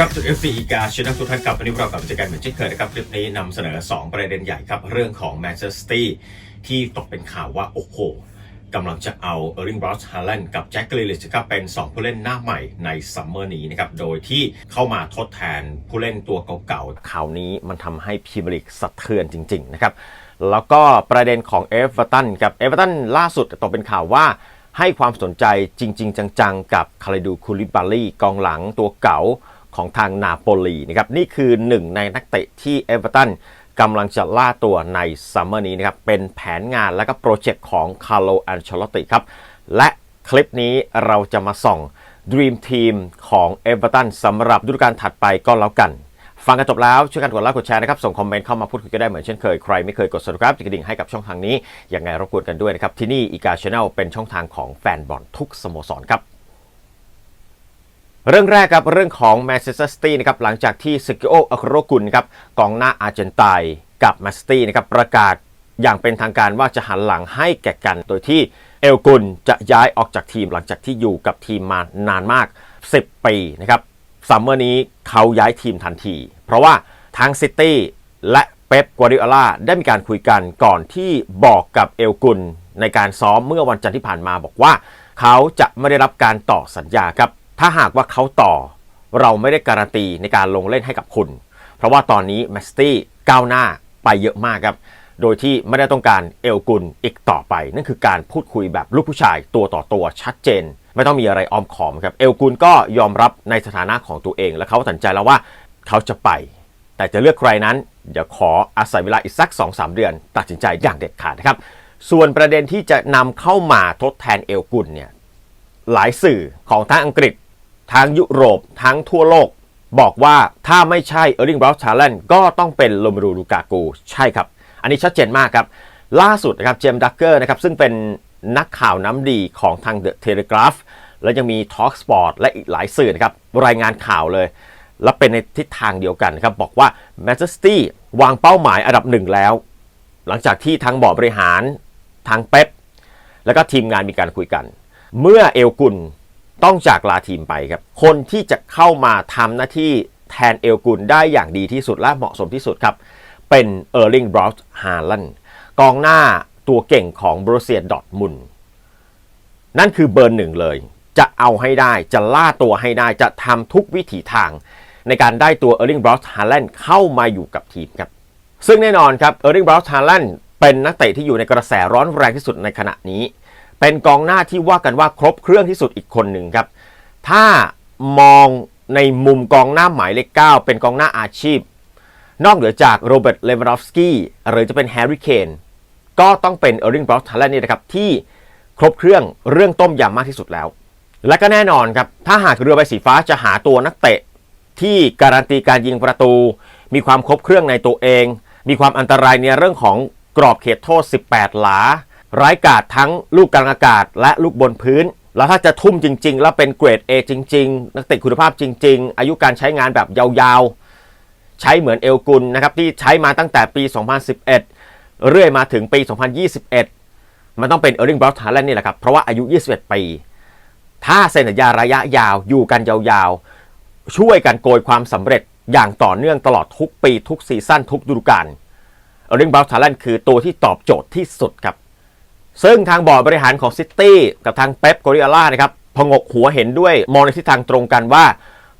ครับจุด FC อีกาชนะทุกท่านครับวันนี้เรากลับมาเจอกันเหมือนเช่นเคยนะครับคลิปนี้นำเสนอ 2 ประเด็นใหญ่ครับ เรื่องของแมนเชสเตอร์ที่ตกเป็นข่าวว่า โอ้โหกำลังจะเอาเออร์ลิงบรอสฮาร์แลนด์กับแจ็คกลิลิชครับเป็น 2 ผู้เล่นหน้าใหม่ในซัมเมอร์นี้นะครับ โดยที่เข้ามาทดแทนผู้เล่นตัวเก่าๆข่าวนี้มันทำให้พรีเมียร์ลีกสะเทือนจริง ๆ นะครับ แล้วก็ประเด็นของเอเวอร์ตันครับเอเวอร์ตันล่าสุดตกเป็นข่าวว่าให้ความสนใจจริง ๆ จังๆ กับคาริดูคูลิบาลีกองหลังตัวเก่า ของทางนาโปลีนะครับนี่คือหนึ่งในนักเตะที่เอเวอร์ตันกำลังจะล่าตัวในซัมเมอร์นี้นะครับเป็นแผนงานและก็โปรเจกต์ของคาร์โลอันเชลติครับ และคลิปนี้เราจะมาส่อง Dream Team ของเอเวอร์ตันสำหรับฤดูกาลถัดไปก็แล้วกัน ฟังกันจบแล้ว ช่วยกันกดไลค์กดแชร์นะครับ ส่งคอมเมนต์เข้ามาพูดคุยกันได้เหมือนเช่นเคย ใครไม่เคยกด subscribe กระดิ่งให้กับช่องทางนี้ยังไงรบกวนกันด้วยนะครับ ที่นี่อีกาช n แนลเป็นช่องทางของแฟนบอลทุกสโมสรครับ เรื่องแรกครับเรื่องของแมนเชสเตอร์ซิตี้นะครับหลังจากที่สกิโออัคโรกุลครับกองหน้าอาร์เจนไตน์กับแมนเชสเตอร์นะครับประกาศอย่างเป็นทางการว่าจะหันหลังให้แก่กันโดยที่เอลกุลจะย้ายออกจากทีมหลังจากที่อยู่กับทีมมานานมาก 10 ปีนะครับซัมเมอร์นี้เขาย้ายทีมทันที เพราะว่าทั้งซิตี้และเป๊ปกัวดิโอลาได้มีการคุยกันก่อนที่บอกกับเอลกุลในการซ้อมเมื่อวันจันทร์ที่ผ่านมาบอกว่า เขาจะไม่ได้รับการต่อสัญญาครับ ถ้าหากว่าเขาต่อเราไม่ได้การันตีในการลงเล่นให้กับคุณ เพราะว่าตอนนี้แมสตี้ก้าวหน้าไปเยอะมากครับ โดยที่ไม่ได้ต้องการเอลกุลอีกต่อไป นั่นคือการพูดคุยแบบลูกผู้ชายตัวต่อตัวชัดเจน ไม่ต้องมีอะไรอ้อมขอมครับเอลกุลก็ยอมรับในสถานะของตัวเอง และเขาตัดสินใจแล้วว่าเขาจะไป แต่จะเลือกใครนั้นเดี๋ยวขออาศัยเวลาอีกสัก 2-3 เดือน ตัดสินใจอย่างเด็ดขาดนะครับส่วนประเด็นที่จะนำเข้ามาทดแทนเอลกุลเนี่ยหลายสื่อของทั้งอังกฤษ ทั้งยุโรปทั้งทั่วโลก บอกว่าถ้าไม่ใช่เออร์ลิงบรอสชาร์ลนก็ต้องเป็นโรเมรูลูกากูใช่ครับ อันนี้ชัดเจนมากครับ ล่าสุดนะครับเจมส์ดักเกอร์นะครับซึ่งเป็นนักข่าวน้ำดีของทางเดอะเทเลกราฟและยังมี Talk Sport และอีกหลายสื่อนะครับรายงานข่าวเลย และเป็นในทิศทางเดียวกันนะครับบอกว่าแมนเชสเตอร์วางเป้าหมายอันดับหนึ่งแล้ว หลังจากที่ทางบอร์ดบริหารทางเป๊ปแล้วก็ทีมงานมีการคุยกัน เมื่อเอลกุล ต้องจากลาทีมไปครับ คนที่จะเข้ามาทำหน้าที่แทนเอลกุลได้อย่างดีที่สุดและเหมาะสมที่สุดครับ เป็นเออร์ลิงบรอสฮาลันกองหน้าตัวเก่งของบรูเซียดอทมุนนั่นคือเบอร์หนึ่งเลย จะเอาให้ได้จะล่าตัวให้ได้จะทำทุกวิถีทาง ในการได้ตัวเออร์ลิงบรอสฮาลันเข้ามาอยู่กับทีมครับ ซึ่งแน่นอนครับเออร์ลิงบรอสฮาลันเป็นนักเตะที่อยู่ในกระแสร้อนแรงที่สุดในขณะนี้ เป็นกองหน้าที่ว่ากันว่าครบเครื่องที่สุดอีกคนหนึ่งครับ ถ้ามองในมุมกองหน้าหมายเลข9เป็นกองหน้าอาชีพ นอกเหนือจากโรเบิร์ตเลวานอฟสกี้หรือจะเป็นแฮร์รี่เคนก็ต้องเป็นเออร์ลิงบรอสฮาลันนี่นะครับที่ครบเครื่องเรื่องต้มยำมากที่สุดแล้ว และก็แน่นอนครับ ถ้าหากเรือใบสีฟ้าจะหาตัวนักเตะ ที่การันตีการยิงประตู มีความครบเครื่องในตัวเอง มีความอันตรายในเรื่องของกรอบเขตโทษ 18 หลา ร้ายกาจทั้งลูกกลางอากาศและลูกบนพื้น แล้วถ้าจะทุ่มจริง ๆ แล้วเป็นเกรด A จริง ๆ นักเตะคุณภาพจริง ๆ อายุการใช้งานแบบยาวๆ ใช้เหมือนเอลกุลนะครับที่ใช้มาตั้งแต่ปี 2011 เรื่อยมาถึงปี 2021 มันต้องเป็นเออร์ลิงบรอสฮาแลนด์นี่แหละครับ เพราะว่าอายุ 21 ปี ถ้าเซ็นสัญญาระยะยาวอยู่กันยาวๆ ช่วยกันโกยความสำเร็จอย่างต่อเนื่องตลอดทุกปีทุกซีซั่นทุกฤดูกาลเออร์ลิงบรอสฮาแลนด์คือตัวที่ตอบโจทย์ที่สุดครับ ซึ่งทางบอร์ดบริหารของซิตี้กับทางเป๊ปโกริอาล่านะครับพงกหัวเห็นด้วยมองในทิศทางตรงกันว่า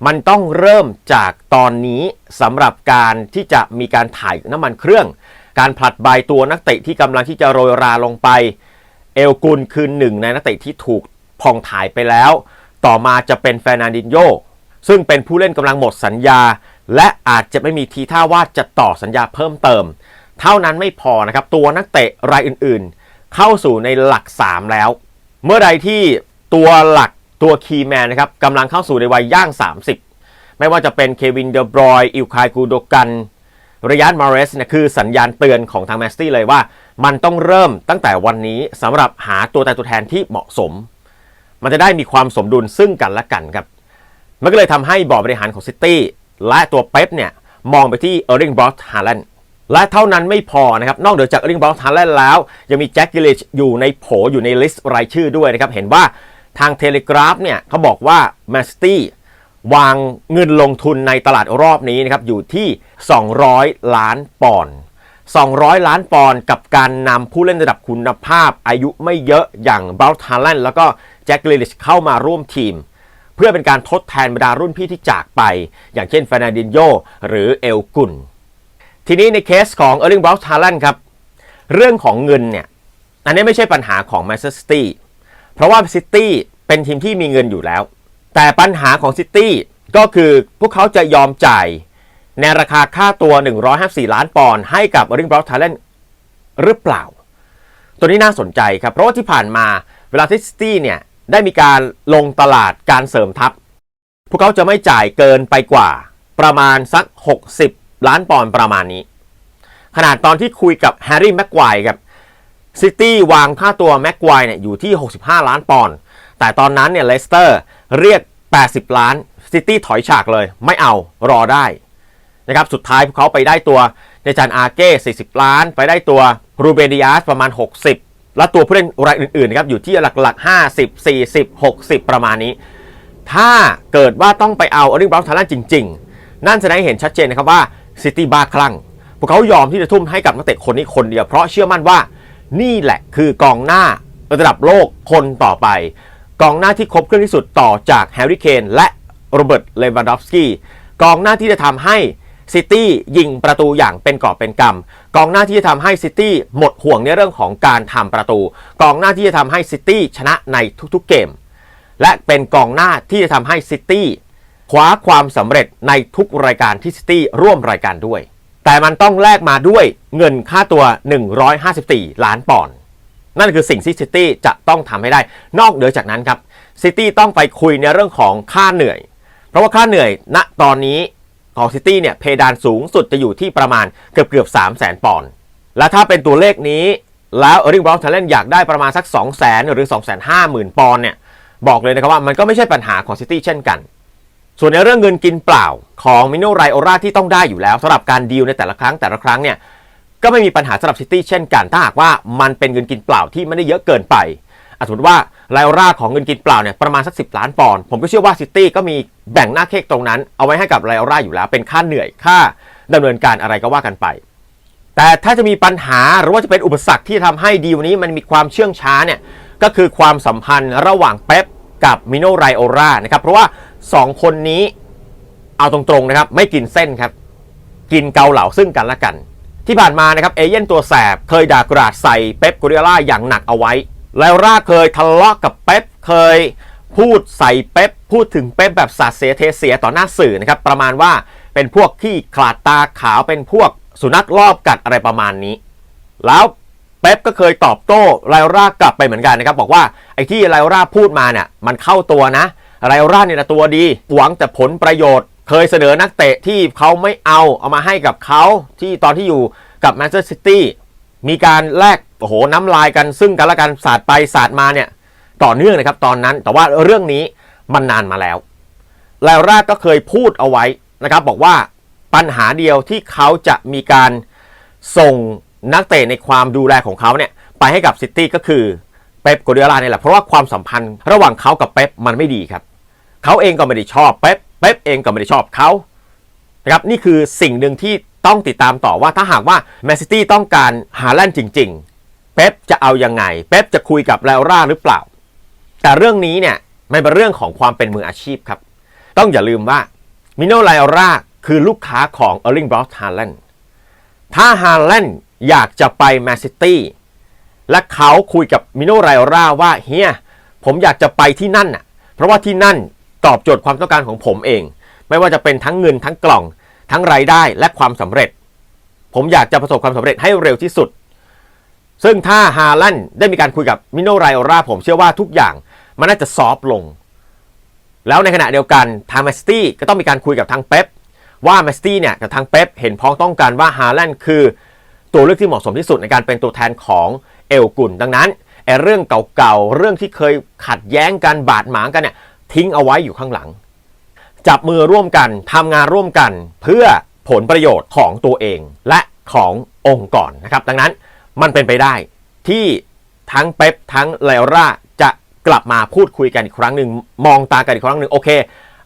มันต้องเริ่มจากตอนนี้สำหรับการที่จะมีการถ่ายน้ำมันเครื่อง การผลัดใบตัวนักเตะที่กำลังที่จะโรยราลงไป เอลกุลคือหนึ่งในนักเตะที่ถูกพองถ่ายไปแล้ว ต่อมาจะเป็นแฟนันดินโยซึ่งเป็นผู้เล่นกำลังหมดสัญญา และอาจจะไม่มีทีท่าว่าจะต่อสัญญาเพิ่มเติม เท่านั้นไม่พอนะครับตัวนักเตะรายอื่นๆ เข้าสู่ในหลัก 3 แล้ว เมื่อใดที่ตัวหลักตัวคีย์แมนนะครับกำลังเข้าสู่ในวัยย่าง 30 ไม่ว่าจะเป็นเควินเดอบรอยอิลคายกูโดกันระยานมาเรสเนี่ยคือสัญญาณเตือนของทางแมสตี้เลยว่า มันต้องเริ่มตั้งแต่วันนี้สำหรับหาตัวแต่ตัวแทนที่เหมาะสม มันจะได้มีความสมดุลซึ่งกันและกันครับ มันก็เลยทำให้บอร์ดบริหารของซิตี้และตัวเป๊ปเนี่ย มองไปที่เออร์ลิงบรอสฮาแลนด์ และเท่านั้นไม่พอนะครับ นอกเหนือจากเออร์ลิงบรอสฮาแลนด์แล้ว ยังมีแจ็คกิลลิชอยู่ในโผอยู่ในลิสต์รายชื่อด้วยนะครับ เห็นว่าทางเทเลกราฟเนี่ยเขาบอกว่าแมสตี้วางเงินลงทุนในตลาดรอบนี้นะครับ อยู่ที่ 200 ล้านปอนด์200 ล้านปอนด์กับการนำผู้เล่นระดับคุณภาพ อายุไม่เยอะอย่างบร u ทา l ลนแล้วก็แจ็คเลลิชเข้ามาร่วมทีมเพื่อเป็นการทดแทนบรรดารุ่นพี่ที่จากไป อย่างเช่นฟ e นาดินโยหรือเอลกุน ทีนี้ในเคสของเออร์ลิงบร u ทา l ลนครับ เรื่องของเงินเนี่ย อันนี้ไม่ใช่ปัญหาของแมนเชสเตอร์ซิตี้เพราะว่าซิตี้เป็นทีมที่มีเงินอยู่แล้ว แต่ปัญหาของซิตี้ก็คือพวกเขาจะยอมจ่ายในราคาค่าตัว 154 ล้านปอนด์ให้กับริงบรอ t ท a เลนหรือเปล่า ตัวนี้น่าสนใจครับ เพราะว่าที่ผ่านมาเวลาที่ซิตี้เนี่ยได้มีการลงตลาดการเสริมทัพ พวกเขาจะไม่จ่ายเกินไปกว่าประมาณสัก 60 ล้านปอนด์ประมาณนี้ ขนาดตอนที่คุยกับแฮร์รี่แม็กไกว์ครับซิตี้วางค่าตัวแม็กไกวร์เนี่ยอยู่ที่ 65 ล้านปอนด์แต่ตอนนั้นเนี่ยเลสเตอร์เรียก 80 ล้านซิตี้ถอยฉากเลยไม่เอารอได้นะครับสุดท้ายพวกเขาไปได้ตัวเนจานอาเก้ 40 ล้าน ไปได้ตัวรูเบดิอาสประมาณ 60 และตัวผู้เล่นรายอื่นๆครับอยู่ที่หลักๆ 50 40 60 ประมาณนี้ ถ้าเกิดว่าต้องไปเอาอริงบราวน์ทารันจริง ๆ นั่นแสดงให้เห็นชัดเจนนะครับว่า ซิตี้บ้าคลั่ง พวกเขายอมที่จะทุ่มให้กับนักเตะคนนี้คนเดียว เพราะเชื่อมั่นว่านี่แหละคือกองหน้าระดับโลกคนต่อไป กองหน้าที่ครบเครื่องที่สุดต่อจากแฮร์รี่เคนและโรเบิร์ตเลวานดอฟสกี้กองหน้าที่จะทำให้ซิตี้ยิงประตูอย่างเป็นกอบเป็นกำกองหน้าที่จะทำให้ซิตี้หมดห่วงในเรื่องของการทำประตู กองหน้าที่จะทำให้ซิตี้ชนะในทุกๆเกม และเป็นกองหน้าที่จะทำให้ซิตี้ คว้าความสำเร็จในทุกรายการที่ซิตี้ร่วมรายการด้วย แต่มันต้องแลกมาด้วยเงินค่าตัว 154 ล้านปอนด์นั่นคือสิ่งที่ซิตี้จะต้องทำให้ได้ นอกเหนือจากนั้นครับซิตี้ต้องไปคุยในเรื่องของค่าเหนื่อย เพราะว่าค่าเหนื่อยณตอนนี้ของซิตี้เนี่ยเพดานสูงสุดจะอยู่ที่ประมาณเกือบเกือบ3 0 0 0 0 0 ปอนด์ และถ้าเป็นตัวเลขนี้ แล้วเออริงบราวน์ทาเลนอยากได้ประมาณสัก 2 0 0 0 0 0 หรือ 2 5 0 0 0 0 ปอนด์เนี่ย บอกเลยนะครับว่ามันก็ไม่ใช่ปัญหาของซิตี้เช่นกัน ส่วนในเรื่องเงินกินเปล่าของมิโนไรโอราที่ต้องได้อยู่แล้วสำหรับการดีลในแต่ละครั้งแต่ละครั้งเนี่ยก็ไม่มีปัญหาสำหรับซิตี้เช่นกันถ้าหากว่ามันเป็นเงินกินเปล่าที่ไม่ได้เยอะเกินไปสมมติว่าไรโอราของเงินกินเปล่าเนี่ยประมาณสัก10ล้านปอนด์ผมก็เชื่อว่าซิตี้ก็มีแบ่งหน้าเค้กตรงนั้น เอาไว้ให้กับไรโอราอยู่แล้ว เป็นค่าเหนื่อยค่าดำเนินการอะไรก็ว่ากันไป แต่ถ้าจะมีปัญหาหรือว่าจะเป็นอุปสรรคที่ทำให้ดีลนี้มันมีความเชื่องช้าเนี่ยก็คือความสัมพันธ์ระหว่างเป๊ปกับมิโนไรโอรานะครับเพราะว่า 2คนนี้เอาตรงๆนะครับ ไม่กินเส้นครับ กินเกาเหลาซึ่งกันและกัน ที่ผ่านมานะครับเอเย่นตัวแสบเคยด่ากราดใส่เป๊ปกุริล่าอย่างหนักเอาไว้ แล้วราเคยทะเลาะกับเป๊ปเคยพูดใส่เป๊ปพูดถึงเป๊ปแบบสาดเสียเทเสียต่อหน้าสื่อนะครับ ประมาณว่าเป็นพวกขี้ขาดตาขาวเป็นพวกสุนัขรอบกัดอะไรประมาณนี้ แล้วเป๊ปก็เคยตอบโต้ไรรากลับไปเหมือนกันนะครับ บอกว่าไอ้ที่ไรราพูดมาเนี่ยมันเข้าตัวนะ ไรราเนี่ยนะตัวดีหวังแต่ผลประโยชน์ เคยเสนอนักเตะที่เขาไม่เอาเอามาให้กับเขาที่ตอนที่อยู่กับแมนเชสเตอร์ซิตี้มีการแลกโอ้โหน้ำลายกันซึ่งกันและกันสาดไปสาดมาเนี่ยต่อเนื่องนะครับตอนนั้นแต่ว่าเรื่องนี้มันนานมาแล้วไรราก็เคยพูดเอาไว้นะครับบอกว่าปัญหาเดียวที่เขาจะมีการส่งนักเตะในความดูแลของเขาเนี่ยไปให้กับซิตี้ก็คือเป๊ปโกเดียร่าเนี่ยแหละเพราะว่าความสัมพันธ์ระหว่างเขากับเป๊ปมันไม่ดีครับ เขาเองก็ไม่ได้ชอบเป๊ปเป๊ปเองก็ไม่ได้ชอบเขานะครับนี่คือสิ่งหนึ่งที่ต้องติดตามต่อว่าถ้าหากว่าแมนซิตี้ต้องการหาแลนด์จริง ๆ เป๊ปจะเอายังไง เป๊ปจะคุยกับแลร่าหรือเปล่า แต่เรื่องนี้เนี่ยมันเป็นเรื่องของความเป็นมืออาชีพครับ ต้องอย่าลืมว่ามิโนไลอร่าคือลูกค้าของเออร์ลิงบรอสฮาร์แลนด์ถ้าฮาร์แลนด์อยากจะไปแมนซิตี้และเขาคุยกับมิโนไรอร่าว่าเฮียผมอยากจะไปที่นั่นน่ะเพราะว่าที่นั่น ตอบโจทย์ความต้องการของผมเอง ไม่ว่าจะเป็นทั้งเงินทั้งกล่อง ทั้งรายได้และความสำเร็จ ผมอยากจะประสบความสำเร็จให้เร็วที่สุด ซึ่งถ้าฮาแลนได้มีการคุยกับมิโนไรอราผมเชื่อว่าทุกอย่างมันน่าจะซอฟลง แล้วในขณะเดียวกันทางแมสตี้ก็ต้องมีการคุยกับทางเป๊ปว่าแมสตี้เนี่ยกับทางเป๊ปเห็นพ้องต้องกันว่าฮาแลนคือ ตัวเลือกที่เหมาะสมที่สุดในการเป็นตัวแทนของเอลกุนดังนั้นไอ้เรื่องเก่าๆ เรื่องที่เคยขัดแย้งกันบาดหมางกันเนี่ย ทิ้งเอาไว้อยู่ข้างหลัง จับมือร่วมกันทำงานร่วมกันเพื่อผลประโยชน์ของตัวเองและขององค์กรนะครับ ดังนั้นมันเป็นไปได้ที่ทั้งเป๊ปทั้งเลราจะกลับมาพูดคุยกันอีกครั้งหนึ่งมองตากันอีกครั้งหนึ่งโอเค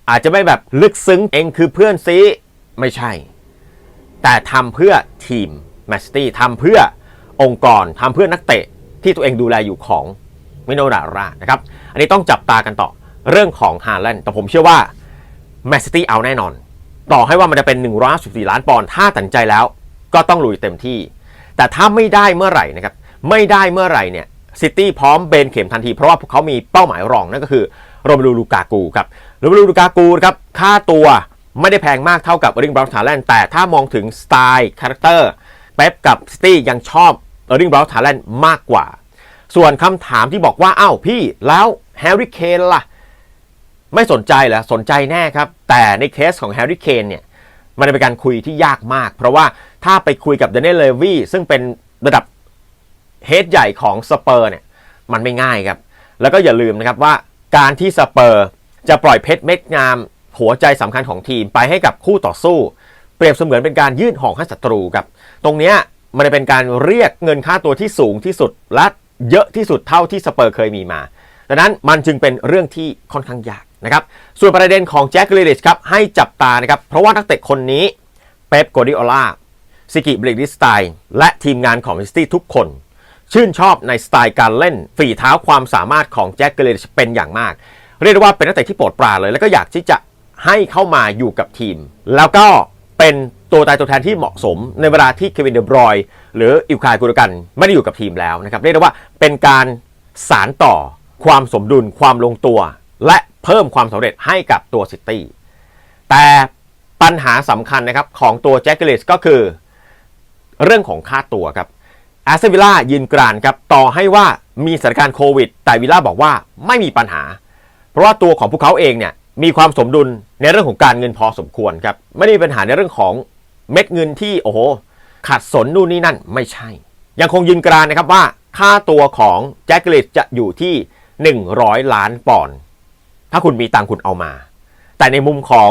อาจจะไม่แบบลึกซึ้งเองคือเพื่อนซีไม่ใช่ แต่ทำเพื่อทีมแมนซิตี้ทำเพื่อองค์กรทำเพื่อนักเตะที่ตัวเองดูแลอยู่ของมิโนรารานะครับ อันนี้ต้องจับตากันต่อ เรื่องของฮาแลนด์แต่ผมเชื่อว่าแมนซิตี้เอาแน่นอน ต่อให้ว่ามันจะเป็น114ล้านปอนด์ถ้าตัดใจแล้ว ก็ต้องลุยเต็มที่ แต่ถ้าไม่ได้เมื่อไหร่นะครับไม่ได้เมื่อไหร่เนี่ยซิตี้พร้อมเบนเข็มทันที เพราะว่าพวกเขามีเป้าหมายรองนั่นก็คือโรเมลูลูกากูครับโรเมลูลูกากูครับค่าตัวไม่ได้แพงมากเท่ากับเอริงบราวน์ทาแลนด์แต่ถ้ามองถึงสไตล์คาแรคเตอร์เป๊ปกับซิตี้ยังชอบเออร์ริงบราวน์ทาแลนด์มากกว่า ส่วนคำถามที่บอกว่า อ้าวพี่แล้วแฮร์รี่เคนล่ะ ไม่สนใจเหรอสนใจแน่ครับ แต่ในเคสของแฮร์รี่เคนเนี่ยมันเป็นการคุยที่ยากมาก เพราะว่าถ้าไปคุยกับเดนเนลเลวีซึ่งเป็นระดับเฮดใหญ่ของสเปอร์เนี่ยมันไม่ง่ายครับ แล้วก็อย่าลืมนะครับว่าการที่สเปอร์จะปล่อยเพชรเม็ดงาม หัวใจสำคัญของทีมไปให้กับคู่ต่อสู้ เปรียบเสมือนเป็นการยื่นห่องให้ศัตรูครับ ตรงนี้มันจะเป็นการเรียกเงินค่าตัวที่สูงที่สุดและเยอะที่สุดเท่าที่สเปอร์เคยมีมาดังนั้นมันจึงเป็นเรื่องที่ค่อนข้างยาก นะครับส่วนประเด็นของแจ็คกริลิชครับให้จับตานะครับเพราะว่านักเตะคนนี้เป๊ปโกดิโอลาซิกิบริกดิสไตน์และทีมงานของมิสตี้ทุกคน ชื่นชอบในสไตล์การเล่นฝีเท้าความสามารถของแจ็คกริลิชเป็นอย่างมาก เรียกได้ว่าเป็นนักเตะที่โปรดปรานเลย แล้วก็อยากที่จะให้เข้ามาอยู่กับทีม แล้วก็เป็นตัวตายตัวแทนที่เหมาะสมในเวลาที่เควินเดบรอยหรืออิวคายกูรกันไม่ได้อยู่กับทีมแล้วนะครับเรียกได้ว่าเป็นการสารต่อความสมดุลความลงตัว และเพิ่มความสำเร็จให้กับตัวซิตี้แต่ปัญหาสำคัญนะครับของตัวแจ็คเกลิสก็คือ เรื่องของค่าตัวครับแอสเซนวิล่ายืนกรานครับต่อให้ว่ามีสถานการณ์โควิด แต่วิลล่าบอกว่าไม่มีปัญหา เพราะว่าตัวของพวกเขาเองเนี่ยมีความสมดุลในเรื่องของการเงินพอสมควรครับไม่ได้มีปัญหาในเรื่องของเม็ดเงินที่โอ้โหขัดสนนู่นนี่นั่นไม่ใช่ ยังคงยืนกรานนะครับว่าค่าตัวของแจ็คเกลิสจะอยู่ที่ 100 ล้านปอนด์ ถ้าคุณมีตังคุณเอามา แต่ในมุมของ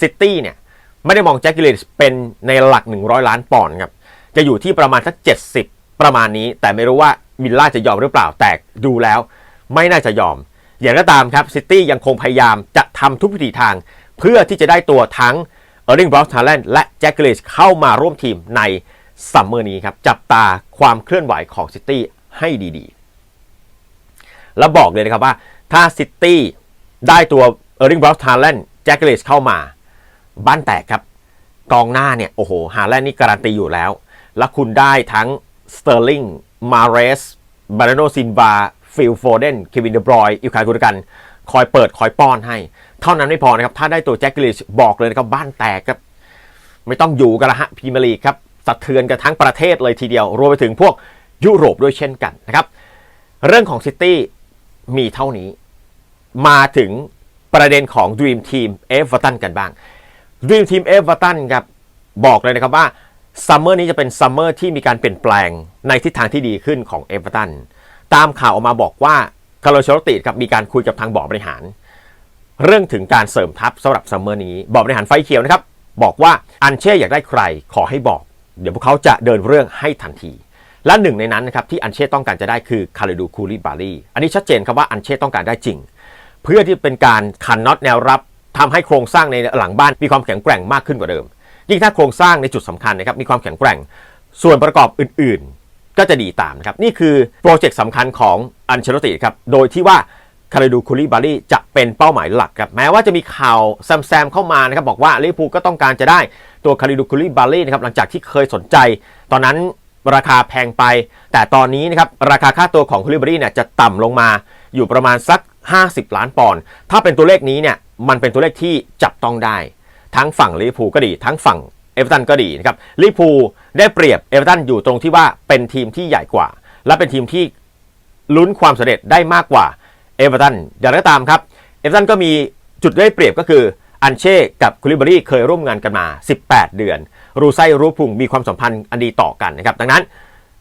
ซิตี้เนี่ย ไม่ได้มองแจ็คกิลเลสเป็นในหลัก 100 ล้านปอนด์ครับ จะอยู่ที่ประมาณสัก 70 ประมาณนี้ แต่ไม่รู้ว่าวิลล่าจะยอมหรือเปล่า แต่ดูแล้วไม่น่าจะยอม อย่างก็ตามครับซิตี้ยังคงพยายามจะทำทุกวิถีทาง เพื่อที่จะได้ตัวทั้งเออร์ลิงบรอสทาแลนด์และแจ็คกิลเลสเข้ามาร่วมทีมในซัมเมอร์นี้ครับ จับตาความเคลื่อนไหวของซิตี้ให้ดีๆ แล้วบอกเลยนะครับว่าถ้าซิตี้ ได้ตัวเออร์ลิงบรอสทาแลนด์แจ็คเกลเลสเข้ามาบ้านแตกครับ กองหน้าเนี่ย โอ้โหฮาแลนด์นี่การันตีอยู่แล้ว แล้วคุณได้ทั้งสเตอร์ลิงมาเรสบาร์โนซินวาฟิลโฟเดนเควินเดบรอยอิวคายกุรกัน คอยเปิดคอยป้อนให้ เท่านั้นไม่พอนะครับ ถ้าได้ตัวแจ็คกิลิชบอกเลยนะครับ บ้านแตกครับ ไม่ต้องอยู่กันละฮะพรีเมียร์ลีกครับสะเทือนกันทั้งประเทศเลยทีเดียว รวมไปถึงพวกยุโรปด้วยเช่นกันนะครับ เรื่องของซิตี้มีเท่านี้ มาถึงประเด็นของ Dream Team เอฟเวอร์ตันกันบ้าง Dream Team เอฟเวอร์ตันครับบอกเลยนะครับว่าซัมเมอร์นี้จะเป็นซัมเมอร์ที่มีการเปลี่ยนแปลงในทิศทางที่ดีขึ้นของเอฟเวอร์ตันตามข่าวออกมาบอกว่าคาร์โลเชลติครับมีการคุยกับทางบอร์ดบริหาร เรื่องถึงการเสริมทัพสำหรับซัมเมอร์นี้ บอร์ดบริหารไฟเขียวนะครับ บอกว่าอันเช่อยากได้ใครขอให้บอก เดี๋ยวพวกเขาจะเดินเรื่องให้ทันที และหนึ่งในนั้นนะครับที่อันเช่ต้องการจะได้คือคาริดูคูลิบาลีอันนี้ชัดเจนครับว่าอันเช่ต้องการได้จริง เพื่อที่เป็นการขันน็อตแนวรับทำให้โครงสร้างในหลังบ้านมีความแข็งแกร่งมากขึ้นกว่าเดิม ยิ่งถ้าโครงสร้างในจุดสำคัญนะครับมีความแข็งแกร่ง ส่วนประกอบอื่นๆ ก็จะดีตามนะครับนี่คือโปรเจกต์สำคัญของอันเชลติครับโดยที่ว่าคาริดูคูลิบาลีจะเป็นเป้าหมายหลักครับแม้ว่าจะมีข่าวแซมๆเข้ามานะครับบอกว่าลิเวอร์พูลก็ต้องการจะได้ตัวคาริดูคูลิบาลีนะครับหลังจากที่เคยสนใจ ตอนนั้นราคาแพงไป แต่ตอนนี้นะครับราคาค่าตัวของคูลิบาลีเนี่ยจะต่ำลงมาอยู่ประมาณสัก 50 ล้านปอนด์ถ้าเป็นตัวเลขนี้เนี่ยมันเป็นตัวเลขที่จับต้องได้ ทั้งฝั่งลิเวอร์พูลก็ดี ทั้งฝั่งเอเวอร์ตันก็ดีนะครับลิเวอร์พูลได้เปรียบเอเวอร์ตันอยู่ตรงที่ว่าเป็นทีมที่ใหญ่กว่า และเป็นทีมที่ลุ้นความสำเร็จได้มากกว่าเอเวอร์ตันอย่างไรก็ตามครับเอเวอร์ตันก็มีจุดได้เปรียบก็คืออันเช่กับคุลิบารีเคยร่วมงานกันมา 18 เดือน รูไซรูพุงมีความสัมพันธ์อันดีต่อกันนะครับดังนั้น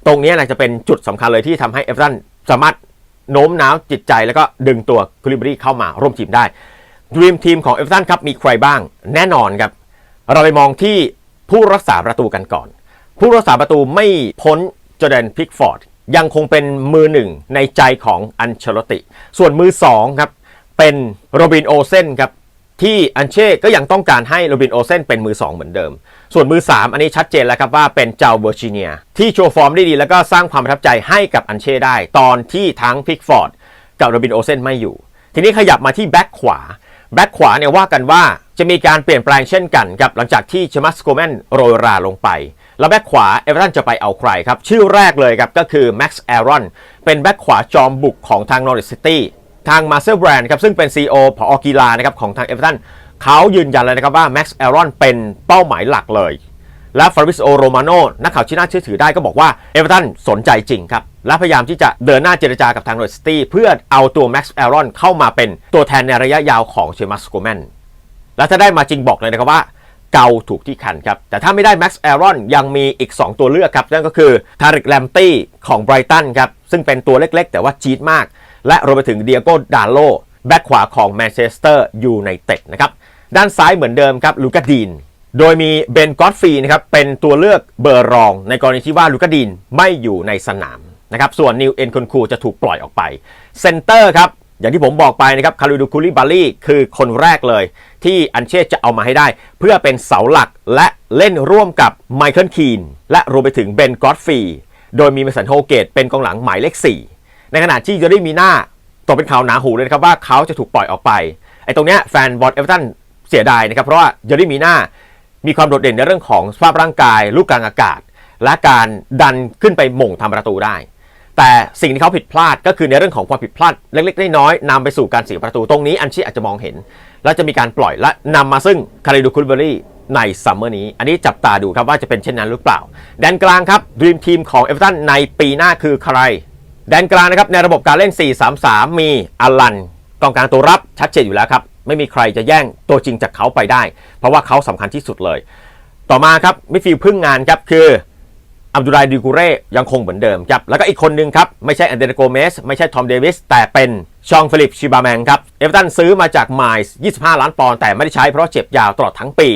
ตรงนี้แหละจะเป็นจุดสำคัญเลยที่ทำให้เอเวอร์ตันสามารถ โน้มน้าวจิตใจแล้วก็ดึงตัวคุลิบรีเข้ามาร่วมทีมได้ดีมทีมของเอเวอร์ตันครับมีใครบ้างแน่นอนครับ เราไปมองที่ผู้รักษาประตูกันก่อน ผู้รักษาประตูไม่พ้นจอแดนพิกฟอร์ดยังคงเป็นมือหนึ่งในใจของอันเชลติ ส่วนมือสองครับเป็นโรบินโอเซนครับที่อันเช่ก็ยังต้องการให้โรบินโอเซนเป็นมือ2เหมือนเดิม ส่วนมือ 3 อันนี้ชัดเจนแล้วครับว่าเป็นเจ้าเวอร์จิเนียที่โชว์ฟอร์มได้ดีแล้วก็สร้างความประทับใจให้กับอันเช่ได้ ตอนที่ทั้งพิกฟอร์ดกับโรบินโอเซนไม่อยู่ ทีนี้ขยับมาที่แบ็คขวาแบ็คขวาเนี่ยว่ากันว่าจะมีการเปลี่ยนแปลงเช่นกันครับหลังจากที่เชมัสโกแมนโรยราลงไป แล้วแบ็คขวาเอเวอร์ตันจะไปเอาใครครับ ชื่อแรกเลยครับก็คือแม็กซ์แอรอนเป็นแบ็คขวาจอมบุกของทางนอริสซิตี้ทางมาเซอร์แบรนด์ครับซึ่งเป็น CEO ผอกีฬานะครับของทางเอเวอร์ตัน เขายืนยันเลยนะครับว่าแม็กซ์แอรอนเป็นเป้าหมายหลักเลย และฟาริสโอโรมาโนนักข่าวที่น่าเชื่อถือได้ก็บอกว่าเอเวอร์ตันสนใจจริงครับ และพยายามที่จะเดินหน้าเจรจากับทางโรสตี้เพื่อเอาตัวแม็กซ์แอรอนเข้ามาเป็นตัวแทนในระยะยาวของเชมัสโกแมนและถ้าได้มาจริงบอกเลยนะครับว่าเกาถูกที่คันครับ แต่ถ้าไม่ได้แม็กซ์แอรอนยังมีอีก 2 ตัวเลือกครับ นั่นก็คือทาริกแลมตี้ของไบรตันครับ ซึ่งเป็นตัวเล็กๆ แต่ว่าจี๊ดมาก และรวมไปถึงเดียโก้ดาโลแบ็คขวาของแมนเชสเตอร์ยูไนเต็ดนะครับ ด้านซ้ายเหมือนเดิมครับลูกาดีน โดยมีเบนกอตฟรีนะครับเป็นตัวเลือกเบอร์รอง ในกรณีที่ว่าลูกาดีนไม่อยู่ในสนามนะครับส่วนนิวเอ็นคอนคูจะถูกปล่อยออกไปเซนเตอร์ครับอย่างที่ผมบอกไปนะครับคาริดูคูลิบาลีคือคนแรกเลย ที่อันเช่จะเอามาให้ได้ เพื่อเป็นเสาหลักและเล่นร่วมกับไมเคิลคีนและรวมไปถึงเบนกอตฟรีโดยมีเมสันโฮเกตเป็นกองหลังหมายเลข 4 ในขณะที่เจอรี่มีหน้าตกเป็นข่าวหนาหูเลยนะครับว่าเขาจะถูกปล่อยออกไปไอ้ตรงเนี้ยแฟนบอลเอเวอร์ตัน เสียดายนะครับ เพราะว่าเจอรี่มีหน้ามีความโดดเด่นในเรื่องของสภาพร่างกาย ลูกกลางอากาศ และการดันขึ้นไปหม่งทำประตูได้ แต่สิ่งที่เขาผิดพลาดก็คือในเรื่องของความผิดพลาดเล็กๆน้อยๆนำไปสู่การเสียประตูตรงนี้อันชีอาจจะมองเห็น และจะมีการปล่อยและนำมาซึ่งคาริดูคุลเบอรี่ในซัมเมอร์นี้ อันนี้จับตาดูครับว่าจะเป็นเช่นนั้นหรือเปล่า แดนกลางครับดีมทีมของเอเวอร์ตันในปีหน้าคือใคร แดนกลางนะครับในระบบการเล่น 4-3-3 มีอลันกองกลางตัวรับชัดเจนอยู่แล้วครับ ไม่มีใครจะแย่งตัวจริงจากเขาไปได้ เพราะว่าเขาสำคัญที่สุดเลย ต่อมาครับมิดฟิลด์พึ่งงานครับคืออับดุลไลดิกูเร่ยังคงเหมือนเดิมครับ แล้วก็อีกคนนึงครับ ไม่ใช่แอนเดรโกเมส ไม่ใช่ทอมเดวิส แต่เป็นชองฟิลิปชิบาแมงครับ เอเวอร์ตันซื้อมาจากไมล์25 ล้านปอนด์แต่ไม่ได้ใช้เพราะเจ็บยาวตลอดทั้งปี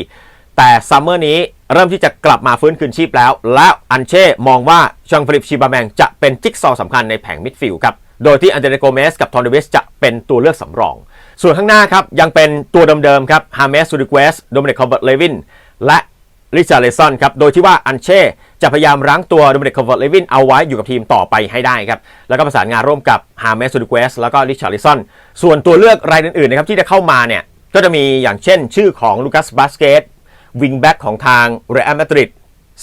แต่ซัมเมอร์นี้เริ่มที่จะกลับมาฟื้นคืนชีพแล้ว แล้วอันเช่ มองว่าชองฟิลิปชิบาแมงจะเป็นจิ๊กซอว์สำคัญในแผงมิดฟิลด์ครับ โดยที่อันเดรโกเมสกับทอมเดวิสจะเป็นตัวเลือกสำรอง ส่วนข้างหน้าครับ ยังเป็นตัวเดิมๆครับฮาเมสซูดิเกสโดมินิกคอร์เบิร์ตเลวินและริชาร์เลสันครับ โดยที่ว่าอันเช่จะพยายามรั้งตัวโดมินิกคอร์เวอร์เลวินเอาไว้อยู่กับทีมต่อไปให้ได้ครับ แล้วก็ประสานงานร่วมกับฮาเมสซูดิเกสแล้วก็ริชาร์เลสันส่วนตัวเลือกรายอื่นๆนะครับที่จะเข้ามาเนี่ยก็จะมีอย่างเช่น ชื่อของลูคัสบาสเกตวิงแบ็กของทางเรอัลมาดริด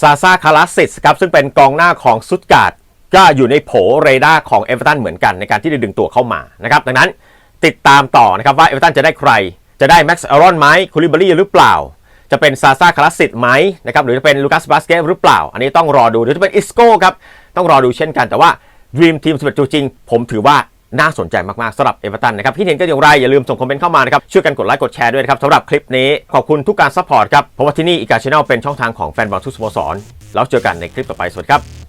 ซาซาคาราสิสครับซึ่งเป็นกองหน้าของซุตการ์ดก็อยู่ในโผเรดาร์ของเอเวอร์ตันเหมือนกันในการที่จะดึงตัวเข้ามานะครับดังนั้น ติดตามต่อนะครับว่าเอเวอร์ตันจะได้ใคร จะได้แม็กซ์อารอนไหมคูลิบารีหรือเปล่า จะเป็นซาซาคลาสสิตไหมนะครับหรือจะเป็นลูคัสบาสเกตหรือเปล่า อันนี้ต้องรอดูหรือจะเป็นอิสโก้ครับต้องรอดูเช่นกันแต่ว่า Dream Team 11ตัวจริง ผมถือว่าน่าสนใจมาก ๆสำหรับเอเวอร์ตันนะครับคิดเห็นกันอย่างไร อย่าลืมส่งคอมเมนต์เข้ามานะครับ ช่วยกันกดไลค์กดแชร์ด้วยนะครับสำหรับคลิปนี้ ขอบคุณทุกการซัพพอร์ตครับ เพราะว่าที่นี่อีกาชแนลเป็นช่องทางของแฟนบอลทุกสโมสร แล้วเจอกันในคลิปต่อไปสวัสดีครับ